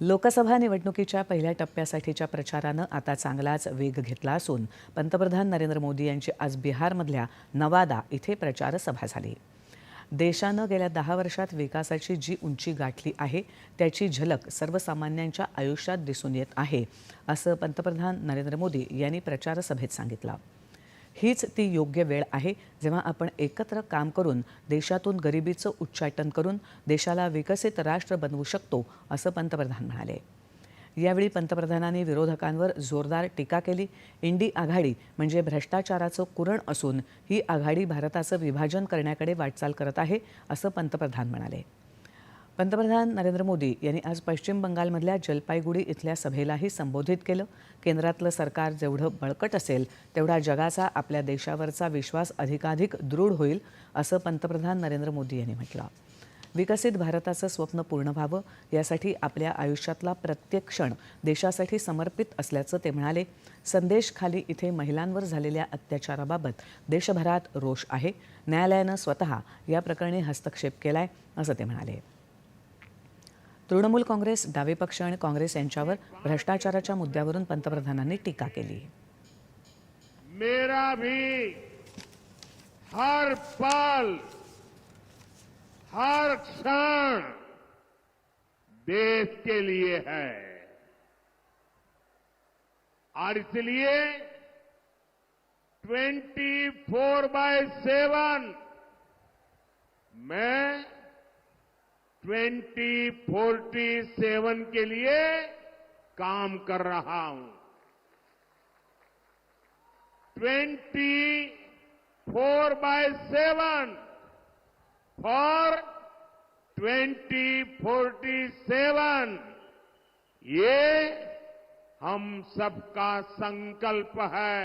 लोकसभा निवडणुकीच्या पहिल्या टप्प्यासाठीच्या प्रचारानं आता चांगलाच वेग घेतला असून पंतप्रधान नरेंद्र मोदी यांची आज बिहारमधल्या नवादा इथे प्रचारसभा झाली. देशानं गेल्या दहा वर्षात विकासाची जी उंची गाठली आहे त्याची झलक सर्वसामान्यांच्या आयुष्यात दिसून येत आहे असं पंतप्रधान नरेंद्र मोदी यांनी प्रचारसभेत सांगितलं. हीच ती योग्य वेळ आहे जेव्हा आपण एकत्र काम करून देशातून गरिबीचं उच्चाटन करून देशाला विकसित राष्ट्र बनवू शकतो असं पंतप्रधान म्हणाले. यावेळी पंतप्रधानांनी विरोधकांवर जोरदार टीका केली. इंडी आघाडी म्हणजे भ्रष्टाचाराचं कुरण असून ही आघाडी भारताचं विभाजन करण्याकडे वाटचाल करत आहे असं पंतप्रधान म्हणाले. पंतप्रधान नरेंद्र मोदी यांनी आज पश्चिम बंगालमधल्या जलपाईगुडी इथल्या सभेलाही संबोधित केलं. केंद्रातलं सरकार जेवढं बळकट असेल तेवढा जगाचा आपल्या देशावरचा विश्वास अधिकाधिक दृढ होईल असं पंतप्रधान नरेंद्र मोदी यांनी म्हटलं. विकसित भारताचं स्वप्न पूर्ण व्हावं यासाठी आपल्या आयुष्यातला प्रत्येक क्षण देशासाठी समर्पित असल्याचं ते म्हणाले. संदेश खाली इथे महिलांवर झालेल्या अत्याचाराबाबत देशभरात रोष आहे. न्यायालयानं स्वतः या प्रकरणी हस्तक्षेप केलाय असं ते म्हणाले. तृणमूल काँग्रेस डावे पक्ष आणि काँग्रेस यांच्यावर भ्रष्टाचाराच्या मुद्द्यावरून पंतप्रधानांनी टीका केली. मेरा भी हर पल हर क्षण देश के लिए है। और इसलिए 24 बाय सेवन मैं 2047 के लिए काम कर रहा हूँ। 24 by 7 for 2047 ये हम सबका संकल्प है।